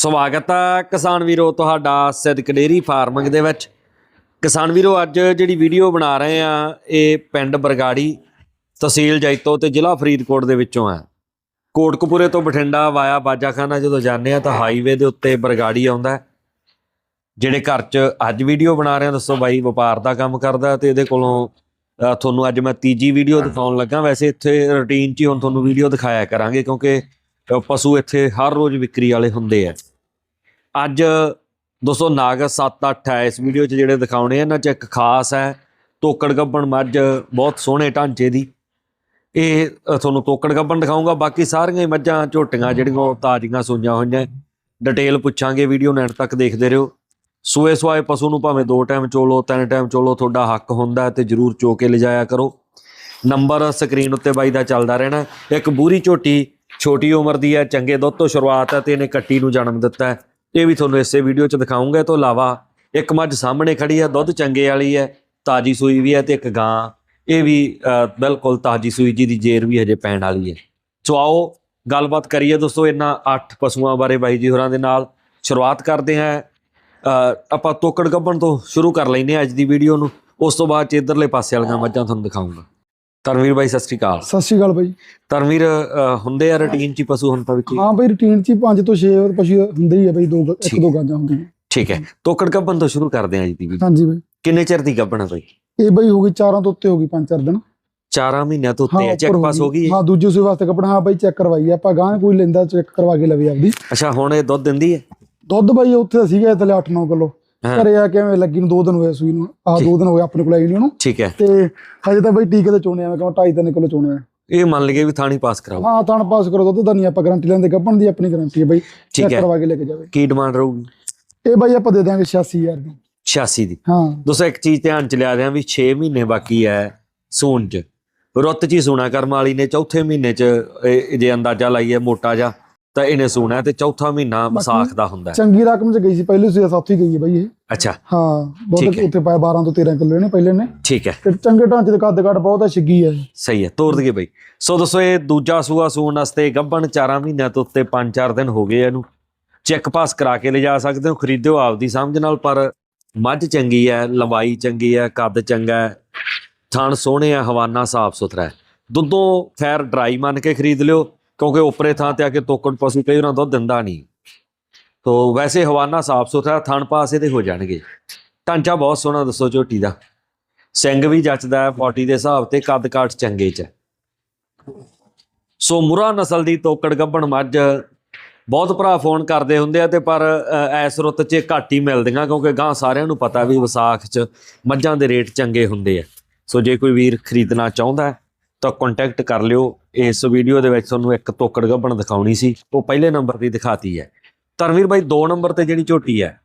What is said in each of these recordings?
ਸਵਾਗਤ ਹੈ ਕਿਸਾਨ ਵੀਰੋ ਤੁਹਾਡਾ ਸਿਦਕ ਡੇਰੀ ਫਾਰਮਿੰਗ ਦੇ ਵਿੱਚ। ਕਿਸਾਨ ਵੀਰੋ, ਅੱਜ ਜਿਹੜੀ ਵੀਡੀਓ ਬਣਾ ਰਹੇ ਆ, ਇਹ ਪਿੰਡ ਬਰਗਾੜੀ ਤਹਿਸੀਲ ਜੈਤੋ ਤੇ ਜ਼ਿਲ੍ਹਾ ਫਰੀਦਕੋਟ ਦੇ ਵਿੱਚੋਂ ਆ। ਕੋਟਕਪੂਰੇ ਤੋਂ ਬਠਿੰਡਾ ਵਾਇਆ ਬਾਜਾਖਾਨਾ ਜਦੋਂ ਜਾਂਦੇ ਆ ਤਾਂ ਹਾਈਵੇ ਦੇ ਉੱਤੇ ਬਰਗਾੜੀ ਆਉਂਦਾ ਜਿਹੜੇ ਘਰ 'ਚ ਅੱਜ ਵੀਡੀਓ ਬਣਾ ਰਹੇ ਆ, ਦੱਸੋ ਬਾਈ, ਵਪਾਰ ਦਾ ਕੰਮ ਕਰਦਾ ਤੇ ਇਹਦੇ ਕੋਲੋਂ ਤੁਹਾਨੂੰ ਅੱਜ ਮੈਂ ਤੀਜੀ ਵੀਡੀਓ ਦਿਖਾਉਣ ਲੱਗਾ। ਵੈਸੇ ਇੱਥੇ ਰੁਟੀਨ 'ਚ ਹੀ ਹੁਣ ਤੁਹਾਨੂੰ ਵੀਡੀਓ ਦਿਖਾਇਆ ਕਰਾਂਗੇ ਕਿਉਂਕਿ ਪਸ਼ੂ ਇੱਥੇ ਹਰ ਰੋਜ਼ ਵਿਕਰੀ ਵਾਲੇ ਹੁੰਦੇ ਆ। ਅੱਜ ਦੋਸਤੋ ਨਾਗ 7-8 ਹੈ। ਇਸ ਵੀਡੀਓ 'ਚ ਜਿਹੜੇ ਦਿਖਾਉਣੇ ਇਹਨਾਂ 'ਚ ਇੱਕ ਖਾਸ ਹੈ, ਤੋਕੜ ਗੱਬਣ। ਮੱਝ ਬਹੁਤ ਸੋਹਣੇ ਢਾਂਚੇ ਦੀ ਇਹ ਤੁਹਾਨੂੰ ਤੋਕੜ ਗੱਬਣ ਦਿਖਾਉਂਗਾ ਬਾਕੀ ਸਾਰੀਆਂ ਮੱਝਾਂ, ਝੋਟੀਆਂ ਜਿਹੜੀਆਂ ਉਹ ਤਾਜ਼ੀਆਂ ਸੂਈਆਂ ਹੋਈਆਂ। ਡਿਟੇਲ ਪੁੱਛਾਂਗੇ, ਵੀਡੀਓ ਨੂੰ ਨੈਟ ਤੱਕ ਦੇਖਦੇ ਰਹੋ। ਸੂਏ ਸਵਾਏ ਪਸ਼ੂ ਨੂੰ ਭਾਵੇਂ ਦੋ ਟਾਈਮ ਚੋਲੋ, ਤਿੰਨ ਟਾਈਮ ਚੋਲੋ, ਤੁਹਾਡਾ ਹੱਕ ਹੁੰਦਾ ਹੈ ਤੇ ਜਰੂਰ ਚੋ ਕੇ ਲਿਜਾਇਆ ਕਰੋ। ਨੰਬਰ ਸਕਰੀਨ ਉੱਤੇ ਬਾਈ ਦਾ ਚੱਲਦਾ ਰਹਿਣਾ ਇੱਕ ਬੂਰੀ ਝੋਟੀ, ਛੋਟੀ ਉਮਰ ਦੀ ਹੈ, ਚੰਗੇ ਦੁੱਧ ਤੋਂ ਸ਼ੁਰੂਆਤ ਹੈ ਤੇ ਇਹਨੇ ਕੱਟੀ ਨੂੰ ਜਨਮ ਦਿੱਤਾ ਹੈ। ਇਹ ਵੀ ਤੁਹਾਨੂੰ ਇਸੇ ਵੀਡੀਓ 'ਚ ਦਿਖਾਉਂਗਾ। ਇਹ ਤੋਂ ਇਲਾਵਾ ਇੱਕ ਮੱਝ ਸਾਹਮਣੇ ਖੜੀ ਹੈ, ਦੁੱਧ ਚੰਗੇ ਵਾਲੀ ਹੈ, ਤਾਜੀ ਸੂਈ ਵੀ ਹੈ ਤੇ ਇੱਕ ਗਾਂ। ਇਹ ਵੀ ਬਿਲਕੁਲ ਤਾਜੀ ਸੂਈ ਜੀ ਦੀ ਜੇਰ ਵੀ ਹਜੇ ਪੈਣ ਵਾਲੀ ਹੈ। ਸੋ ਆਓ ਗੱਲਬਾਤ ਕਰੀਏ ਦੋਸਤੋ ਇਹਨਾਂ 8 ਪਸ਼ੂਆਂ ਬਾਰੇ ਬਾਈ ਜੀ ਹੋਰਾਂ ਦੇ ਨਾਲ। ਸ਼ੁਰੂਆਤ ਕਰਦੇ ਹਾਂ। ਆਪਾਂ ਤੋਕੜ ਗੱਬਣ ਤੋਂ ਸ਼ੁਰੂ ਕਰ ਲੈਨੇ ਹਾਂ ਅੱਜ ਦੀ ਵੀਡੀਓ ਨੂੰ। ਉਸ ਤੋਂ ਬਾਅਦ ਚ ਇਧਰਲੇ ਪਾਸੇ ਵਾਲੀਆਂ ਮੱਝਾਂ ਤੁਹਾਨੂੰ ਦਿਖਾਉਂਗਾ। ਧਰਮਵੀਰ ਬਾਈ ਸਤਿ ਸ਼੍ਰੀ ਅਕਾਲ। ਸਤਿ ਸ਼੍ਰੀ ਅਕਾਲ ਬਾਈ। ਧਰਮਵੀਰ ਹੁੰਦੇ ਆ ਰੁਟੀਨ ਚ ਪਸ਼ੂ ਹੁਣ ਤਾਂ ਵਿੱਚ? ਹੀ? ਬਾਈ ਰੂਟੀਨ ਚ 5 ਤੋਂ 6 ਪਸ਼ੂ ਹੁੰਦੇ ਹੀ ਆ ਬਾਈ ਦੋ ਇੱਕ। ਦੋ ਗਾਂਜਾਂ ਹੁੰਦੀਆਂ। ਠੀਕ ਹੈ। ਤੋਕੜ ਗੱਬਣ ਤੋਂ ਸ਼ੁਰੂ ਕਰਦੇ ਹਾਂ ਅੱਜ ਦੀ ਹਾਂਜੀ ਬਾਈ। ਕਿੰਨੇ ਚਿਰ ਦੀ ਹੈ ਬਾਈ? ਇਹ ਬਾਈ ਹੋ ਗਈ ਚਾਰਾਂ ਤੋਂ ਉੱਤੇ ਹੋ ਗਈ ਪੰਜ ਚਾਰ ਦਿਨ। 4 ਮਹੀਨਿਆਂ ਤੋਂ ਉੱਤੇ ਚੈੱਕ ਪਾਸ ਹੋ ਗਈ ਹੈ? ਦੂਜੇ ਸੂਏ ਵਾਸਤੇ ਕੱਪੜਾ ਹਾਂ ਬਾਈ ਚੈੱਕ ਕਰਵਾਈ ਆ। ਆਪਾਂ ਗਾਂ ਕੋਈ ਲੈਂਦਾ ਚੈੱਕ ਕਰਵਾ ਕੇ ਲਵੇ ਆਪਦੀ। ਅੱਛਾ ਹੁਣ ਇਹ ਦੁੱਧ ਦਿੰਦੀ ਹੈ? ਦੁੱਧ ਬਾਈ ਉੱਥੇ ਸੀਗਾ ਥੱਲੇ 8-9 ਕਿਲੋ। ਘਰੇ ਆ ਕਿਵੇਂ ਲੱਗੀ ਨੂੰ ਦੋ ਦਿਨ ਹੋਏ ਸੂਈ ਨੂੰ ਆ ਦੋ ਦਿਨ ਹੋਏ ਆਪਣੇ ਕੋਲ ਆਈ ਨਹੀਂ ਉਹਨੂੰ। ਠੀਕ ਹੈ। ਤੇ ਹਜੇ ਤਾਂ ਬਾਈ ਟੀਕੇ ਤੇ ਚੋਣੇ ਆ ਮੈਂ ਕਹਾਂ 2.5 ਕਿਲੋ ਚੋਣੇ ਆ। ਇਹ ਮੰਨ ਲਈਏ ਵੀ ਥਾਣੀ ਪਾਸ ਕਰਾਓ। ਹਾਂ ਥਣ ਪਾਸ ਕਰੋ ਦੁੱਧ ਦਾ ਨਹੀਂ ਆਪਾਂ ਗਾਰੰਟੀ ਲੈਂਦੇ ਗੱਪਣ ਦੀ ਆਪਣੀ ਗਾਰੰਟੀ ਹੈ ਬਾਈ ਠੀਕ ਚੈੱਕ ਹੈ। ਕਰਵਾ ਕੇ ਲੈ ਕੇ ਜਾਵੇ। ਕੀ ਡਿਮਾਂਡ ਰਹੂਗੀ? ਇਹ ਬਾਈ ਆਪਾਂ ਦੇ ਦਾਂਗੇ 86000 ਦੀ। 86 ਦੀ। ਹਾਂ। ਦੋਸਤੋ ਇੱਕ ਚੀਜ਼ ਧਿਆਨ ਚ ਲਿਆ ਦਿਆਂ ਵੀ 6 ਮਹੀਨੇ ਬਾਕੀ ਹੈ ਸੂਣ ਚ। ਰੁੱਤ ਚ ਹੀ ਸੂਣਾ ਕਰਮ ਵਾਲੀ ਨੇ ਚੌਥੇ ਮਹੀਨੇ ਚ ਇਹ ਜੇ ਅੰਦਾਜ਼ਾ ਲਾਈਏ ਮੋਟਾ ਜਾ ਤਾਂ ਇਹਨੇ ਸੂਣਾ ਤੇ ਚੌਥਾ ਮਹੀਨਾ ਵਿਸਾਖ ਦਾ ਹੁੰਦਾ ਹੈ। ਚੰਗੀ ਰਕਮ ਚ ਗਈ ਸੀ ਪਹਿਲੇ ਸੂਏ ਸਾਥੀ ਗਈ ਹੈ ਬਾਈ ਇਹ। ਅੱਛਾ। ਹਾਂ ਠੀਕ ਹੈ। ਉੱਤੇ ਪਾਇਆ 12 ਤੋਂ 13 ਕਿਲੋ ਇਹਨੇ ਪਹਿਲੇ ਨੇ। ਠੀਕ ਹੈ। ਤੇ ਚੰਗੇ ਢਾਂਚੇ ਦੇ ਕੱਦ ਕੱਦ ਬਹੁਤ ਹੈ ਛਿੱਗੀ ਹੈ। ਸਹੀ ਹੈ ਤੋਰ ਦਈਏ ਬਈ। ਸੋ ਦੋਸਤੋ ਇਹ ਦੂਜਾ ਸੂਆ ਸੂਣ ਵਾਸਤੇ ਗੱਭਣ 4 ਮਹੀਨਿਆਂ ਤੋਂ ਉੱਤੇ 5-4 ਦਿਨ ਹੋ ਗਏ ਇਹਨੂੰ। ਚੈੱਕ ਪਾਸ ਕਰਾ ਕੇ ਲਿਜਾ ਸਕਦੇ ਹੋ ਖਰੀਦਿਓ ਆਪਦੀ ਸਮਝ ਨਾਲ ਪਰ ਮੱਝ ਚੰਗੀ ਹੈ ਲੰਬਾਈ ਚੰਗੀ ਹੈ ਕੱਦ ਚੰਗਾ ਹੈ ਥਣ ਸੋਹਣੇ ਆ ਹਵਾਨਾ ਸਾਫ਼ ਸੁਥਰਾ ਹੈ। ਦੁੱਧੋਂ ਖੈਰ ਡਰਾਈ ਮੰਨ ਕੇ ਖਰੀਦ ਲਿਓ ਕਿਉਂਕਿ ਉੱਪਰੇ ਥਾਂ ਤੇ ਆ ਕੇ ਤੋਕੜ ਪਸ਼ੂ ਕਈ ਉਹਨਾਂ ਦੁੱਧ ਦਿੰਦਾ ਨਹੀਂ। ਤੋ ਵੈਸੇ ਹਵਾਨਾ ਸਾਫ਼ ਸੁਥਰਾ ਥਣ ਪਾਸੇ ਦੇ ਹੋ ਜਾਣਗੇ। ਢਾਂਚਾ ਬਹੁਤ ਸੋਹਣਾ ਦੱਸੋ ਝੋਟੀ ਦਾ। ਸਿੰਘ ਵੀ ਜੱਚਦਾ ਹੈ 40 ਦੇ ਹਿਸਾਬ ਤੇ ਕੱਦ ਕਾਠ ਚੰਗੇ ਚ। ਹੈ। ਸੋ ਮੁਰਾ ਨਸਲ ਦੀ ਤੋਕੜ ਗੱਭਣ ਮੱਝ ਬਹੁਤ ਭਰਾ ਫੋਨ ਕਰਦੇ ਹੁੰਦੇ ਆ ਤੇ ਪਰ ਅ, ਇਸ ਰੁੱਤ 'ਚ ਘੱਟ ਹੀ ਮਿਲਦੀਆਂ ਕਿਉਂਕਿ ਗਾਂ ਸਾਰਿਆਂ ਨੂੰ ਪਤਾ ਵੀ ਵਿਸਾਖ 'ਚ ਮੱਝਾਂ ਦੇ ਰੇਟ ਚੰਗੇ ਹੁੰਦੇ ਆ। ਸੋ ਜੇ ਕੋਈ ਵੀਰ ਖਰੀਦਣਾ ਚਾਹੁੰਦਾ ਤਾਂ ਕੰਟੈਕਟ ਕਰ ਲਿਓ। ਇਸ ਵੀਡੀਓ ਦੇ ਵਿੱਚ ਤੁਹਾਨੂੰ ਇੱਕ ਤੋਕੜ ਗੱਭਣ ਦਿਖਾਉਣੀ ਸੀ ਉਹ ਪਹਿਲੇ ਨੰਬਰ ਤੇ ਦਿਖਾਤੀ ਹੈ। ਧਰਮਵੀਰ ਬਾਈ 2 ਨੰਬਰ ਤੇ ਜਿਹੜੀ ਝੋਟੀ ਹੈ।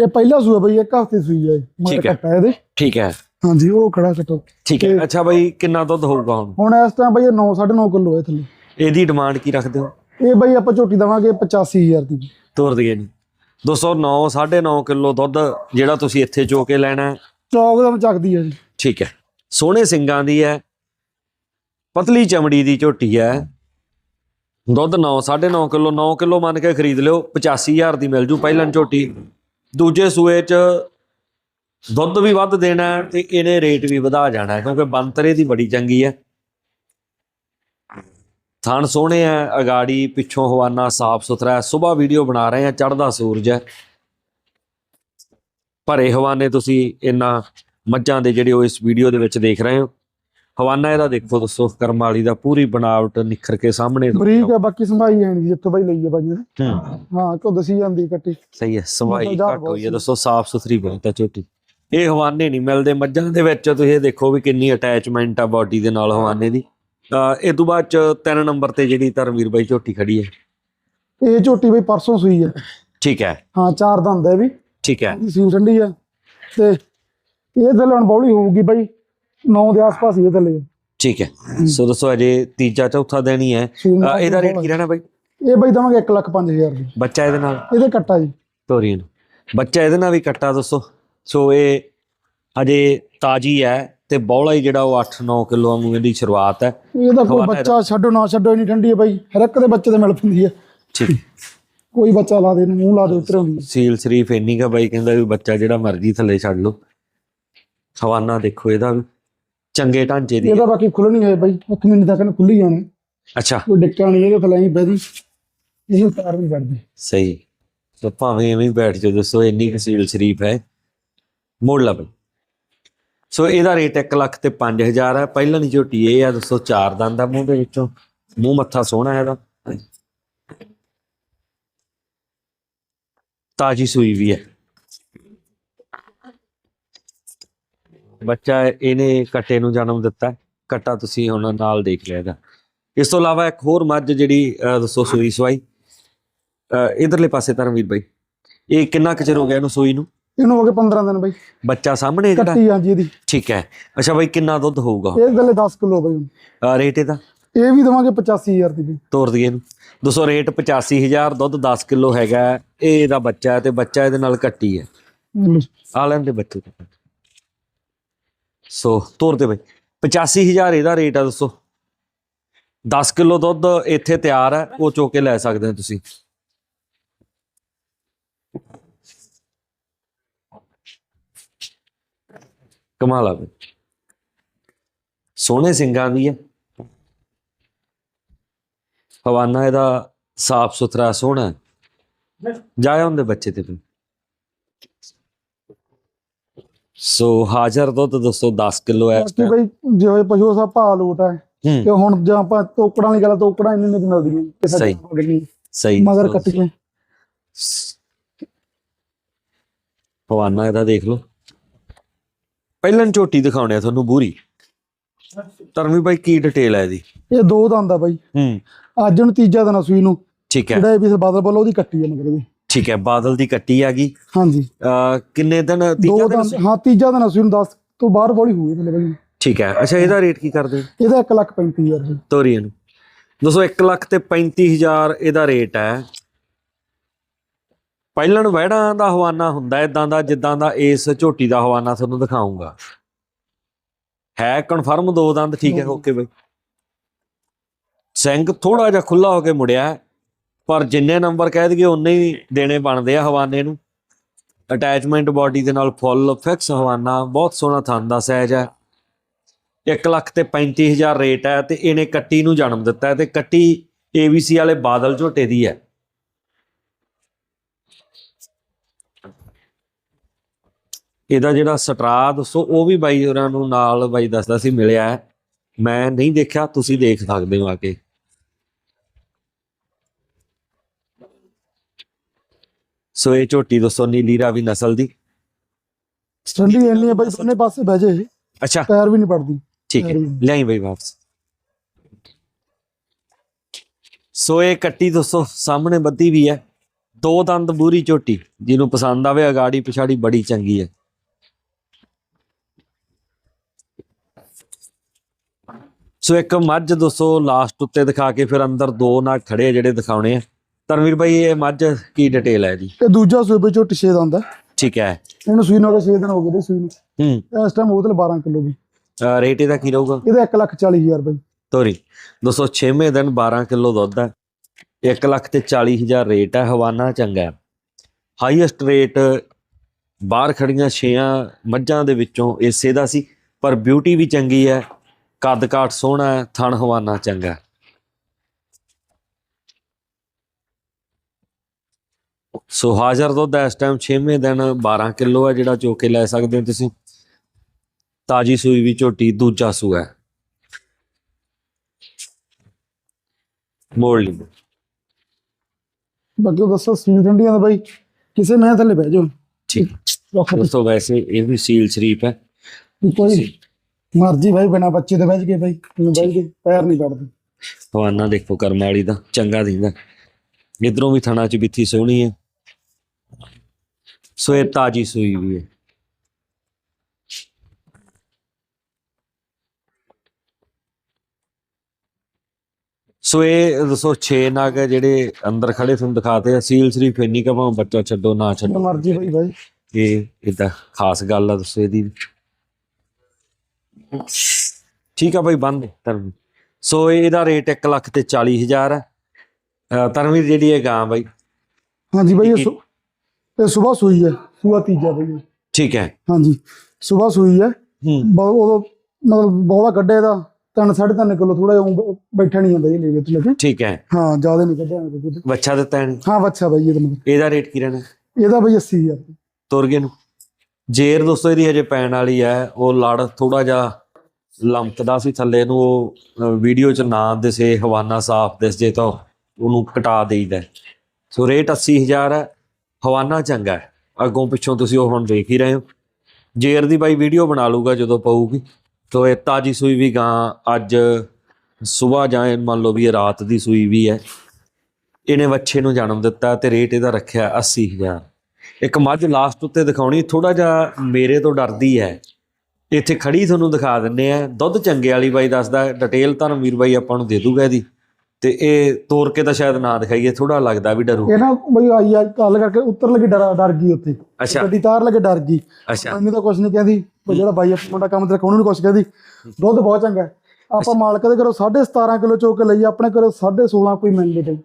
ਇਹ ਪਹਿਲਾ ਸੂਆ ਬਈ ਇੱਕ ਹਫ਼ਤੇ ਸੂਈ ਹੈ ਠੀਕ ਹੈ। ਇਹਦੇ। ਠੀਕ ਹੈ। ਹਾਂਜੀ ਉਹ ਖੜਾ ਕੱਟੋ ਠੀਕ ਹੈ। ਅੱਛਾ ਬਾਈ ਕਿੰਨਾ ਦੁੱਧ ਹੋਊਗਾ ਹੁਣ? ਹੁਣ ਇਸ ਟਾਈਮ ਬਈ ਇਹ 9 9.5 ਕਿਲੋ ਹੈ ਥੱਲੇ। ਇਹਦੀ ਡਿਮਾਂਡ ਕੀ ਰੱਖਦੇ ਹੋ? ਇਹ ਬਈ ਆਪਾਂ ਝੋਟੀ ਦਵਾਂਗੇ 85000 ਦੀ। ਤੋਰ ਦਈਏ ਜੀ 209 9.5 ਕਿਲੋ ਦੁੱਧ ਜਿਹੜਾ ਤੁਸੀਂ ਇੱਥੇ ਚੋ ਕੇ ਲੈਣਾ ਚੌਕ ਦਾ ਚੱਕਦੀ ਹੈ ਜੀ। ਠੀਕ ਹੈ। ਸੋਹਣੇ ਸਿੰਗਾਂ ਦੀ ਹੈ। ਪਤਲੀ ਚਮੜੀ ਦੀ ਝੋਟੀ ਹੈ। ਦੁੱਧ 9 9.5 ਕਿਲੋ 9 ਕਿਲੋ ਮੰਨ ਕੇ ਖਰੀਦ ਲਿਓ 85000 ਦੀ ਮਿਲ ਜੂ ਪਹਿਲਾਂ ਝੋਟੀ। ਦੂਜੇ ਸੂਏ ਚ ਦੁੱਧ ਵੀ ਵੱਧ ਦੇਣਾ ਹੈ ਤੇ ਇਹਨੇ ਰੇਟ ਵੀ ਵਧਾ ਜਾਣਾ ਕਿਉਂਕਿ ਬੰਤਰੇ ਦੀ ਬੜੀ ਚੰਗੀ ਹੈ। ਥਣ ਸੋਹਣੇ ਹੈ, ਅਗਾੜੀ ਪਿੱਛੋਂ ਹਵਾਨਾ ਸਾਫ਼ ਸੁਥਰਾ ਹੈ, ਸਵੇਰ ਵੀਡੀਓ ਬਣਾ ਰਹੇ ਆ ਚੜਦਾ ਸੂਰਜ ਹੈ। ਭਰੇ ਹਵਾਨੇ ਤੁਸੀਂ ਇਹਨਾਂ ਮੱਝਾਂ ਦੇ ਜਿਹੜੇ ਉਹ ਇਸ ਵੀਡੀਓ ਦੇ ਵਿੱਚ ਦੇਖ ਰਹੇ ਹੋ। ਹਵਾਨਾ ਇਹਦਾ ਦੇਖੋ ਦੋਸਤੋ ਕਰਮ ਵਾਲੀ ਦਾ ਪੂਰੀ ਬਣਾਵਟ ਨਿਖਰ ਕੇ ਸਾਹਮਣੇ ਬਰੀਕ ਹੈ ਬਾਕੀ ਸੰਭਾਈ ਹੈ ਨਹੀਂ ਜਿੱਥੋਂ ਬਈ ਲਈ ਹੈ ਬਾਈ ਨੇ ਹੂੰ। ਹਾਂ ਕੋ ਦਸੀ ਜਾਂਦੀ ਹੈ ਕੱਟੀ? ਸਹੀ ਹੈ ਮਜ਼ਾ ਘੱਟ ਹੋਈ ਹੈ ਸੀ। ਦੋਸਤੋ ਸਾਫ਼ ਸੁਥਰੀ ਬਹੁਤ ਹੈ ਝੋਟੀ ਇਹ ਹਵਾਨੇ ਨਹੀਂ ਮਿਲਦੇ ਮੱਝਾਂ ਦੇ ਵਿੱਚ ਤੁਸੀਂ ਇਹ ਦੇਖੋ ਵੀ ਕਿੰਨੀ ਅਟੈਚਮੈਂਟ ਆ ਬਾਡੀ ਦੇ ਨਾਲ ਹਵਾਨੇ ਦੀ। ਇਹ ਤੋਂ ਬਾਅਦ ਚ ਤਿੰਨ ਨੰਬਰ ਤੇ ਜਿਹੜੀ ਧਰਮਵੀਰ ਬਾਈ ਝੋਟੀ ਖੜੀ ਹੈ। ਇਹ ਝੋਟੀ ਬਈ ਪਰਸੋਂ ਸੂਈ ਹੈ। ਠੀਕ ਹੈ। ਹਾਂ ਚਾਰ ਦੰਦ ਹੈ ਵੀ। ਠੀਕ ਹੈ। ਸੀਲ ਠੰਡੀ ਆ ਤੇ ਇਹ ਹੁਣ ਬੌਲੀ ਹੋਊਗੀ ਬਾਈ। 9 ਦੇ ਆਸ-ਪਾਸ ਹੀ ਇਹ ਥੱਲੇ। ਠੀਕ ਹੈ। ਸੋ ਦੋਸਤੋ ਅਜੇ ਤੀਜਾ ਚੌਥਾ ਦਿਨ ਹੀ ਹੈ। ਇਹਦਾ ਰੇਟ ਕੀ ਰਹਿਣਾ ਬਾਈ? ਇਹ ਬਾਈ ਦਵਾਂਗੇ 1 ਲੱਖ 5000 ਦੀ। ਬੱਚਾ ਇਹਦੇ ਨਾਲ? ਇਹਦੇ ਕੱਟਾ ਜੀ। ਤੋਰੀਨ ਬੱਚਾ ਇਹਦੇ ਨਾਲ ਵੀ ਕੱਟਾ ਦੋਸਤੋ ਸੋ ਇਹ ਹਜੇ ਤਾਜੀ ਹੈ ਤੇ ਬੌਲਾ ਹੀ ਜਿਹੜਾ ਉਹ 8-9 ਕਿਲੋ ਵਾਂਗੂ ਇਹਦੀ ਸ਼ੁਰੂਆਤ ਹੈ। ਇਹਦਾ ਕੋਈ ਬੱਚਾ ਛੱਡੋ ਨਾ ਛੱਡੋ ਇੰਨੀ ਠੰਡੀ ਹੈ ਬਾਈ। ਹਰ ਇੱਕ ਦੇ ਬੱਚੇ ਤੇ ਮਿਲ ਪੈਂਦੀ ਹੈ। ਠੀਕ। ਕੋਈ ਬੱਚਾ ਲਾ ਦੇ ਨੂੰ ਮੂੰਹ ਲਾ ਦੇ ਉਤਰ ਹੁੰਦੀ ਸੀਲ ਸ਼ਰੀਫ ਇੰਨੀ ਕਾ ਬਾਈ ਕਹਿੰਦਾ ਵੀ ਬੱਚਾ ਜਿਹੜਾ ਮਰਜ਼ੀ ਥੱਲੇ ਛੱਡ ਲਓ। ਹਵਾਨਾ ਦੇਖੋ ਇਹਦਾ ਵੀ। ਚੰਗੇ ਢਾਂਚੇ ਦੀ। ਹੈ। ਇਹਦਾ ਬਾਕੀ ਖੁੱਲਣੀ ਹੈ ਬਾਈ ਇੱਕ ਮਹੀਨੇ ਤੱਕ ਇਹਨੇ ਖੁੱਲੀ ਜਾਣਾ। ਅੱਛਾ। ਕੋਈ ਡਿੱਕਾ ਨਹੀਂ ਇਹਦੇ ਥੱਲੇ ਹੀ ਬੈਦੀ ਇਹ ਉਤਾਰ ਨਹੀਂ ਕਰਦੇ ਸਹੀ। ਤਾਂ ਭਾਵੇਂ ਐਵੇਂ ਬੈਠ ਜਾਓ ਦੱਸੋ ਇੰਨੀ ਕੁ ਸੀਲ ਸ਼ਰੀਫ ਹੈ। ਮੋੜ ਲਾ ਬਈ। ਸੋ ਇਹਦਾ ਰੇਟ 1 ਲੱਖ ਤੇ 5000 ਹੈ ਪਹਿਲਾਂ ਦੀ ਝੋਟੀ ਇਹ ਆ ਦੱਸੋ ਚਾਰ ਦੰਦ ਆ ਮੂੰਹ ਦੇ ਵਿੱਚੋਂ। ਮੂੰਹ ਮੱਥਾ ਸੋਹਣਾ ਹੈ ਇਹਦਾ। ਤਾਜੀ ਸੂਈ ਵੀ ਹੈ। ਬੱਚਾ ਇਹਨੇ ਕੱਟੇ ਨੂੰ ਜਨਮ ਦਿੱਤਾ। ਕੱਟਾ ਤੁਸੀਂ ਹੁਣ ਨਾਲ ਦੇਖ ਲਿਆ ਇਹਦਾ। ਇਸ ਤੋਂ ਇਲਾਵਾ ਇੱਕ ਹੋਰ ਮੱਝ ਜਿਹੜੀ ਦੱਸੋ ਸੂਈ ਸਵਾਈ। ਇਧਰਲੇ ਪਾਸੇ ਧਰਮਵੀਰ ਬਾਈ। ਇਹ ਕਿੰਨਾ ਕੁ ਚਿਰ ਹੋ ਗਿਆ ਇਹਨੂੰ ਸੂਈ ਨੂੰ? ਇਹਨੂੰ ਹੋ ਗਏ 15 ਦਿਨ ਬਾਈ। ਬੱਚਾ ਸਾਹਮਣੇ ਜਿਹੜਾ ਕੱਟੀ ਜਾਂਦੀ ਇਹਦੀ। ਠੀਕ ਹੈ। ਅੱਛਾ ਬਾਈ ਕਿੰਨਾ ਦੁੱਧ ਹੋਊਗਾ ਇਹ ਗੱਲੇ 10 ਕਿਲੋ ਬਾਈ ਰੇਟ ਇਹਦਾ? ਇਹ ਵੀ ਦਵਾਂਗੇ 85000 ਦੀ ਵੀ ਤੋਰ ਦਈਏ ਇਹਨੂੰ। ਦੋਸਤੋ ਰੇਟ 85000 ਦੁੱਧ 10 ਕਿਲੋ ਹੈਗਾ। ਇਹ ਇਹਦਾ ਬੱਚਾ ਹੈ ਤੇ ਬੱਚਾ ਇਹਦੇ ਨਾਲ ਕੱਟੀ ਹੈ। ਆ ਲੈਣ ਦੇ ਬੱਚੇ। ਤੋਂ। ਸੋ ਤੋਰ ਦੇ ਬਾਈ। 85000 ਇਹਦਾ ਰੇਟ ਆ ਦੋਸਤੋ 10 ਕਿਲੋ ਦੁੱਧ ਇੱਥੇ ਤਿਆਰ ਹੈ, ਉਹ ਚੋ ਕੇ ਲੈ ਸਕਦੇ ਹੋ ਤੁਸੀਂ। ਕਮਾਲ ਆ ਬਈ। ਸੋਹਣੇ ਸਿੰਗਾਂ ਦੀ ਹੈ। ਹਵਾਨਾ ਇਹਦਾ ਸਾਫ਼ ਸੁਥਰਾ ਸੋਹਣਾ ਜਾਇਆ ਹੁੰਦੇ ਬੱਚੇ ਤੇ ਵੀ ਸੋ ਹਾਜ਼ਰ ਦੁੱਧ ਦੋਸਤੋ 10 ਕਿਲੋ ਹੈ ਬਾਕੀ। ਬਾਈ ਜੇ ਹੋਏ ਪਸ਼ੂ ਸਾ ਭਾਅ ਲੋਟ ਹੈ ਹੂੰ। ਤੇ ਹੁਣ ਜੇ ਆਪਾਂ ਤੋਕੜਾਂ ਦੀ ਗੱਲ ਤੋਕੜਾਂ ਇੰਨੇ ਨਹੀਂ ਮਿਲਦੀਆਂ ਕਿਸੇ ਸਹੀ। ਦੀ ਸਹੀ। ਮਗਰ ਕੱਟ ਕੇ। ਹਵਾਨਾ ਇਹਦਾ ਦੇਖ ਲਓ। ਪਹਿਲਾਂ ਝੋਟੀ ਦਿਖਾਉਣੇ ਆ ਤੁਹਾਨੂੰ ਬੂਰੀ। ਧਰਮੀ ਬਾਈ ਕੀ ਡਿਟੇਲ ਹੈ ਇਹਦੀ? ਇਹ ਦੋ ਦੰਦ ਆ ਬਾਈ। ਹੂੰ। ਅੱਜ ਨੂੰ ਤੀਜਾ ਦਿਨ ਆ ਸੂਈ ਨੂੰ। ਠੀਕ ਹੈ। ਜਿਹੜਾ ਇਹ ਵੀ ਬਾਦਲ ਬੋਲੋ ਉਹਦੀ ਕੱਟੀ ਹੈ ਮਗਰ ਇਹਦੀ। ਠੀਕ ਹੈ ਬਾਦਲ ਦੀ ਕੱਟੀ ਆ ਗਈ। ਹਾਂਜੀ। ਅਹ ਕਿੰਨੇ ਦਿਨ ਦੋ ਤੀਜਾ ਦਿਨ ਹਾਂ ਤੀਜਾ ਦਿਨ ਆ ਸੂਈ ਨੂੰ 10 ਤੋਂ ਬਾਹਰ ਬੋਲੀ ਹੋਈ ਥੱਲੇ ਬਾਈ ਠੀਕ ਹੈ ਅੱਛਾ ਇਹਦਾ ਰੇਟ ਕੀ ਕਰਦੇ ਹੋ? ਇਹਦਾ 1 ਲੱਖ 35000 ਜੀ। ਤੋਰੀਏ ਨੂੰ। ਦੋਸਤੋ 1 ਲੱਖ ਤੇ 35000 ਇਹਦਾ ਰੇਟ ਹੈ। ਪਹਿਲਣ ਵਹਿੜਾਂ ਦਾ ਹਵਾਨਾ ਹੁੰਦਾ ਇਦਾਂ ਦਾ ਜਿੱਦਾਂ ਦਾ ਇਸ ਝੋਟੀ ਦਾ ਹਵਾਨਾ ਤੁਹਾਨੂੰ ਦਿਖਾਉਂਗਾ। ਹੈ ਕਨਫਰਮ ਦੋ ਦੰਦ ਠੀਕ ਹੈ। ਓਕੇ ਬਈ। ਸਿੰਘ ਥੋੜਾ ਜਿਹਾ ਖੁੱਲਾ ਹੋ ਕੇ ਮੁੜਿਆ। ਹੈ, ਪਰ ਜਿੰਨੇ ਨੰਬਰ ਕਹਿ ਦਈਏ ਉਨੇ ਹੀ ਦੇਣੇ ਬਣਦੇ ਆ ਹਵਾਨੇ ਨੂੰ। ਅਟੈਚਮੈਂਟ ਬਾਡੀ ਦੇ ਨਾਲ ਫੁੱਲ ਫਿਕਸ ਹਵਾਨਾ, ਬਹੁਤ ਸੋਹਣਾ ਥਣ ਦਾ ਸਾਈਜ਼ ਹੈ 1 ਲੱਖ ਤੇ 35000 ਰੇਟ ਹੈ ਤੇ ਇਹਨੇ ਕੱਟੀ ਨੂੰ ਜਨਮ ਦਿੱਤਾ ਹੈ ਤੇ ਕੱਟੀ ABC ਵਾਲੇ ਬਾਦਲ ਝੋਟੇ ਦੀ ਹੈ ਇਹਦਾ ਜਿਹੜਾ ਸਟਰਾ ਦੱਸੋ, ਉਹ ਵੀ ਬਾਈ ਹੋਰਾਂ ਨੂੰ ਨਾਲ ਬਾਈ ਦੱਸਦਾ ਸੀ, ਮਿਲਿਆ। ਮੈਂ ਨਹੀਂ ਦੇਖਿਆ, ਤੁਸੀਂ ਦੇਖ ਸਕਦੇ ਹੋ ਆ ਕੇ। ਸੋ ਇਹ ਝੋਟੀ ਦੱਸੋ ਨੀਲੀ ਰਾਵੀ ਨਸਲ ਦੀ? ਠੰਡੀ ਇੰਨੀ ਹੈ ਬਾਈ ਦੋਨੇ ਪਾਸੇ ਬਹਿ ਜੇ ਅੱਛਾ। ਪੈਰ ਵੀ ਨਹੀਂ ਪੜਦੀ। ਠੀਕ ਹੈ। ਲਿਆਈ ਬਈ ਵਾਪਸ। ਸੋ ਇਹ ਕੱਟੀ ਦੋਸਤੋ ਸਾਹਮਣੇ ਬੱਦੀ ਵੀ ਹੈ। ਦੋ ਦੰਦ ਬੂਰੀ ਝੋਟੀ ਜਿਹਨੂੰ ਪਸੰਦ ਆਵੇ ਅਗਾੜੀ ਪਿਛਾੜੀ ਬੜੀ ਚੰਗੀ ਹੈ। ਸੋ ਇੱਕ ਮੱਝ ਦੋਸਤੋ ਲਾਸਟ ਉੱਤੇ ਦਿਖਾ ਕੇ ਫਿਰ ਅੰਦਰ ਦੋ ਨਾਗ ਖੜੇ ਜਿਹੜੇ ਦਿਖਾਉਣੇ ਆ। ਧਰਮਵੀਰ ਬਾਈ ਇਹ ਮੱਝ ਕੀ ਡਿਟੇਲ ਹੈ ਜੀ? ਇਹ ਦੂਜਾ ਸੂਬੇ ਝੋਟੀ ਛੇ ਦੰਦ ਹੈ। ਠੀਕ ਹੈ। ਇਹਨੂੰ ਸੂਈ ਨੂੰ ਹੋ ਗਏ 6 ਦਿਨ ਹੋ ਗਏ ਤੇ ਸੂਈ ਨੂੰ। ਹੂੰ। ਇਸ ਟਾਈਮ ਉਹਦੇ 12 ਕਿਲੋ ਵੀ। ਰੇਟ ਇਹਦਾ ਕੀ ਰਹੂਗਾ? ਇਹਦਾ 1 ਲੱਖ 40000 ਬਾਈ। ਤੋਰੀ। 206ਵੇਂ ਦਿਨ 12 ਕਿਲੋ ਦੁੱਧ ਹੈ। 1 ਲੱਖ ਤੇ 40000 ਰੇਟ ਹੈ। ਹਵਾਨਾ ਚੰਗਾ ਹਾਈਐਸਟ ਰੇਟ ਬਾਹਰ ਖੜੀਆਂ ਛੇਆਂ ਮੱਝਾਂ ਦੇ ਵਿੱਚੋਂ ਇਸੇ ਦਾ ਸੀ। ਪਰ ਬਿਊਟੀ ਵੀ ਚੰਗੀ ਹੈ। ਕੱਦ ਕਾਠ ਸੋਹਣਾ ਹੈ। ਥਣ ਹਵਾਨਾ ਚੰਗਾ ਹੈ ਸੋ ਹਾਜ਼ਰ ਦੁੱਧ ਇਸ ਟਾਈਮ 6ਵੇਂ ਦਿਨ 12 ਕਿਲੋ ਹੈ ਜਿਹੜਾ ਚੋ ਕੇ ਲੈ ਸਕਦੇ ਹੋ ਤੁਸੀਂ। ਤਾਜੀ ਸੂਈ ਵੀ ਝੋਟੀ ਦੂਜਾ ਸੂਆ ਹੈ। ਮੋੜ ਲਈ ਬਾਕੀ ਦੱਸੋ ਠੰਡੀਆਂ ਦਾ ਬਾਈ ਕਿਸੇ ਮੈਂ ਥੱਲੇ ਬਹਿ ਜਾਓ। ਠੀਕ। ਦੋਸਤੋ ਵੈਸੇ ਇਹ ਵੀ ਸੀਲ ਸ਼ਰੀਫ ਹੈ। ਕੋਈ ਮਰਜ਼ੀ ਬਾਈ ਬਿਨਾ ਬੱਚੇ ਦੇ ਬਹਿ ਕੇ ਬਾਈ ਬਹਿ ਕੇ ਪੈਰ ਨਹੀਂ ਪੜਦੇ ਹਵਾਨਾ ਦੇਖੋ ਕਰਮ ਵਾਲੀ ਦਾ ਚੰਗਾ ਦਿੰਦਾ। ਇਧਰੋਂ ਵੀ ਥਣਾ ਚ ਬਿੱਥੀ ਸੋਹਣੀ ਹੈ। ਸੋ ਇਹ ਤਾਜੀ ਸੂਈ ਵੀ ਹੈ। ਸੋ ਇਹ ਦੱਸੋ 6 ਨਗ ਜਿਹੜੇ ਅੰਦਰ ਖੜੇ ਤੁਹਾਨੂੰ ਦਿਖਾਤੇ ਆ ਸੀਲ ਸ਼ਰੀਫ ਇੰਨੀ ਕਮਾਂ ਬੱਚਾ ਛੱਡੋ ਨਾ ਛੱਡੋ। ਮਰਜ਼ੀ ਬਾਈ ਬਾਈ। ਇਹ ਇਦਾਂ ਖਾਸ ਗੱਲ ਆ ਦੱਸੋ ਇਹਦੀ। ਠੀਕ ਆ ਭਾਈ ਬੰਦ ਧਰਮ। ਸੋ ਇਹਦਾ ਰੇਟ 1 ਲੱਖ ਤੇ 40000 ਹੈ। ਧਰਮਵੀਰ ਜਿਹੜੀ ਇਹ ਗਾਂ ਬਾਈ। ਹਾਂਜੀ ਬਾਈ ਇਹ ਇਹ ਸਵੇਰ ਸੂਈ ਹੈ ਸੂਆ ਤੀਜਾ ਬਾਈ। ਠੀਕ ਹੈ। ਹਾਂਜੀ ਸਵੇਰ ਸੂਈ ਹੈ। ਹੂੰ। ਬਹੁਤ ਉਦੋਂ ਮਤਲਬ ਬੋਲਾ ਕੱਢੇ ਦਾ ਤਿੰਨ ਸਾਢੇ ਤਿੰਨ ਕਿਲੋ ਥੋੜਾ ਜਿਹਾ ਬੈਠਾ ਨਹੀਂ ਜਾਂਦਾ ਜੀ ਲੈ ਕੇ ਲੱਗੇ। ਠੀਕ ਹੈ। ਹਾਂ ਜ਼ਿਆਦਾ ਨਹੀਂ ਕੱਢਿਆ। ਬੱਚਾ ਦਿੱਤਾ ਇਹਨੇ? ਹਾਂ ਬੱਚਾ ਬਾਈ ਇਹਦਾ ਮਤਲਬ। ਇਹਦਾ ਰੇਟ ਕੀ ਰਹਿਣਾ? ਇਹਦਾ ਬਾਈ 80000 ਤੁਰਗੇ ਨੂੰ। ਜੇਰ ਦੋਸਤੋ ਇਹਦੀ ਹਜੇ ਪੈਣ ਵਾਲੀ ਹੈ। ਉਹ ਲੜ ਥੋੜਾ ਜਿਹਾ ਲੰਮਕਦਾ ਸੀ ਥੱਲੇ ਨੂੰ। ਉਹ ਵੀਡੀਓ ਚ ਨਾ ਦਿਸੇ ਹਵਾਨਾ ਸਾਫ਼ ਦਿਸ ਜੇ ਤਾਂ ਉਹਨੂੰ ਕਟਾ ਦੇਈਦਾ। ਸੋ ਰੇਟ 80000 ਹੈ। ਹਵਾਨਾ ਚੰਗਾ ਹੈ। ਅੱਗੋਂ ਪਿੱਛੋਂ ਤੁਸੀਂ ਉਹ ਹੁਣ ਦੇਖ ਹੀ ਰਹੇ ਹੋ। ਜੇਰ ਦੀ ਬਾਈ ਵੀਡੀਓ ਬਣਾ ਲੂਗਾ ਜਦੋਂ ਪਊਗੀ। ਤੋ ਇਹ ਤਾਜੀ ਸੂਈ ਵੀ ਗਾਂ ਅੱਜ ਸਵੇਰ ਜਾਂ ਇਹ ਮੰਨ ਲਓ ਵੀ ਇਹ ਰਾਤ ਦੀ ਸੂਈ ਵੀ ਹੈ। ਇਹਨੇ ਵੱਛੇ ਨੂੰ ਜਨਮ ਦਿੱਤਾ ਤੇ ਰੇਟ ਇਹਦਾ ਰੱਖਿਆ 80000 ਇੱਕ ਮੱਝ ਲਾਸਟ ਉੱਤੇ ਦਿਖਾਉਣੀ ਥੋੜਾ ਜਿਹਾ ਮੇਰੇ ਤੋਂ ਡਰਦੀ ਹੈ। ਇੱਥੇ ਖੜੀ ਤੁਹਾਨੂੰ ਦਿਖਾ ਦਿੰਨੇ ਆ। ਦੁੱਧ ਚੰਗੇ ਵਾਲੀ ਬਾਈ ਦੱਸਦਾ, ਡਿਟੇਲ ਧਰਮਵੀਰ ਬਾਈ ਆਪਾਂ ਨੂੰ ਦੇ ਦੂਗਾ ਇਹਦੀ। ਤੇ ਇਹ ਤੋਰ ਕੇ ਤਾਂ ਸ਼ਾਇਦ ਨਾ ਦਿਖਾਈਏ ਥੋੜਾ ਲੱਗਦਾ ਵੀ ਡਰੂ। ਇਹ ਨਾ ਬਈ ਆਈ ਆ ਗੱਲ ਕਰਕੇ ਉੱਤਰ ਲੱਗੀ ਡਰ ਡਰ ਗਈ ਉੱਥੇ। ਅੱਛਾ। ਗੱਡੀ ਤਾਰ ਲੱਗੇ ਡਰ ਗਈ। ਅੱਛਾ। ਮੈਨੂੰ ਤਾਂ ਕੁਝ ਨਹੀਂ ਕਹਿੰਦੀ ਜਿਹੜਾ ਬਾਈ ਆਪਣਾ ਮੁੰਡਾ ਕੰਮ ਤੇ ਰੱਖਾ ਉਹਨੂੰ ਕੁਝ ਕਹਿੰਦੀ। ਦੁੱਧ ਬਹੁਤ ਚੰਗਾ ਹੈ। ਆਪਾਂ ਮਾਲਕ ਦੇ ਘਰੋਂ 17.5 ਕਿਲੋ ਚੋ ਕੇ ਲਈ ਆਪਣੇ ਘਰੋਂ 16.5 ਕੋਈ ਮਿਲ ਨਹੀਂ ਪਈ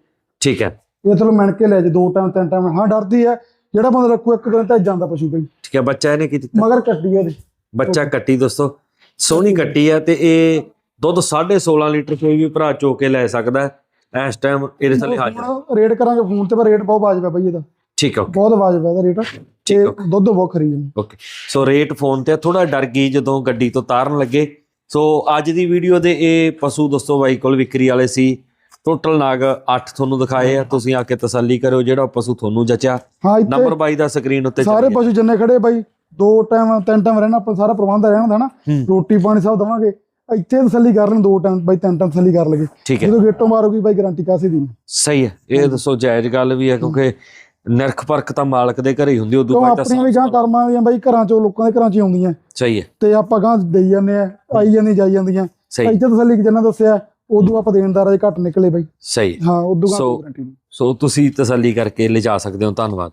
ਠੀਕ ਹੈ। ਇਹ ਚਲੋ ਮਿਣ ਕੇ ਲੈ ਜੇ ਦੋ ਟਾਈਮ ਤਿੰਨ ਟਾਈਮ। ਹਾਂ ਡਰਦੀ ਹੈ। ਜਿਹੜਾ ਬੰਦਾ ਰੱਖੂ ਇੱਕ ਦਿਨ ਤਾਂ ਜਾਂਦਾ ਪਸ਼ੂ ਬਈ। ਠੀਕ ਹੈ ਬੱਚਾ ਇਹਨੇ ਕੀ ਦਿੱਤਾ? ਮਗਰ ਕੱਟੀ ਇਹਦੇ। ਬੱਚਾ ਕੱਟੀ ਦੋਸਤੋ। ਸੋਹਣੀ ਕੱਟੀ ਹੈ ਤੇ ਇਹ ਦੁੱਧ 16.5 ਲੀਟਰ ਕੋਈ ਵੀ ਭਰਾ ਚੋ ਕੇ ਲੈ ਸਕਦਾ ਹੈ। ਇਸ ਟਾਈਮ ਇਹਦੇ ਥੱਲੇ ਹਾਜ਼ਰ ਹੁਣ ਰੇਟ ਕਰਾਂਗੇ ਫੋਨ ਤੇ ਪਰ ਰੇਟ ਬਹੁਤ ਵਾਜਬ ਹੈ ਬਈ ਇਹਦਾ। ਠੀਕ ਹੈ ਬਹੁਤ ਵਾਜਬ ਹੈ ਇਹਦਾ ਰੇਟ। ਠੀਕ ਤੇ ਦੁੱਧ ਬਹੁਤ ਖਰੀ ਹੈ ਓਕੇ। ਸੋ ਰੇਟ ਫੋਨ ਤੇ ਥੋੜਾ ਡਰ ਗਈ ਜਦੋਂ ਗੱਡੀ ਤੋਂ ਤਾਰਨ ਲੱਗੇ। ਸੋ ਅੱਜ ਦੀ ਵੀਡੀਓ ਦੇ ਇਹ ਪਸ਼ੂ ਦੋਸਤੋ ਬਾਈ ਕੋਲ ਵਿਕਰੀ ਵਾਲੇ ਸੀ। ਟੋਟਲ ਨਾਗ 8 ਤੁਹਾਨੂੰ ਦਿਖਾਏ ਆ। ਤੁਸੀਂ ਆ ਕੇ ਤਸੱਲੀ ਕਰਿਓ ਜਿਹੜਾ ਪਸ਼ੂ ਤੁਹਾਨੂੰ ਜਚਿਆ। ਨੰਬਰ ਇੱਥੇ ਬਾਈ ਦਾ ਸਕਰੀਨ ਉੱਤੇ ਸਾਰੇ ਪਸ਼ੂ ਜਿੰਨੇ ਖੜੇ ਬਾਈ ਦੋ ਟਾਈਮ ਤਿੰਨ ਟਾਈਮ ਰਹਿਣਾ ਆਪਾਂ ਸਾਰਾ ਪ੍ਰਬੰਧ ਰਹਿਣਾ ਹੁੰਦਾ ਨਾ ਹੂੰ। ਰੋਟੀ ਪਾਣੀ ਸਭ ਦਵਾਂਗੇ। ਇੱਥੇ ਤਸੱਲੀ ਕਰ ਲੈਣ ਦੋ ਟਾਈਮ ਬਾਈ ਤਿੰਨ ਟਾਈਮ ਤਸੱਲੀ ਕਰ ਲਗੇ ਠੀਕ ਹੈ। ਜਦੋਂ ਗੇਟੋਂ ਮਾਰੋਗੀ ਬਾਈ ਗਾਰੰਟੀ ਕਾਸੇ ਦੀ? ਨਹੀਂ ਸਹੀ ਹੈ। ਇਹ ਦੱਸੋ ਜਾਇਜ਼ ਗੱਲ ਵੀ ਹੈ ਕਿਉਂਕਿ ਨਿਰਖ ਪਰਖ ਤਾਂ ਮਾਲਕ ਦੇ ਘਰੇ ਹੀ ਹੁੰਦੀ ਉਦੋਂ ਬਾਅਦ ਤਾਂ ਆਪਣੀਆਂ ਵੀ ਗਾਂ ਕਰਮਾਂ ਦੀਆਂ ਬਾਈ ਘਰਾਂ ਚੋਂ ਲੋਕਾਂ ਦੇ ਘਰਾਂ ਚ ਆਉਂਦੀਆਂ। ਸਹੀ ਹੈ। ਤੇ ਆਪਾਂ ਗਾਂ ਦੇਈ ਜਾਂਦੇ ਆ ਆਈ ਜਾਂਦੀ ਜਾਈ ਜਾਂਦੀਆਂ। ਇੱਥੇ ਤਸੱਲੀ ਜਿੰਨਾ ਦੱਸਿਆ ਉਦੋਂ ਆਪਾਂ ਦੇਣਦਾਰ ਜੇ ਘੱਟ ਨਿਕਲੇ ਬਾਈ। ਸਹੀ ਹਾਂ। ਉਦੋਂ ਗਾਂ ਗਾਰੰਟੀ ਸੋ ਤੁਸੀਂ ਤਸੱਲੀ ਕਰਕੇ ਲਿਜਾ ਸਕਦੇ ਹੋ। ਧੰਨਵਾਦ।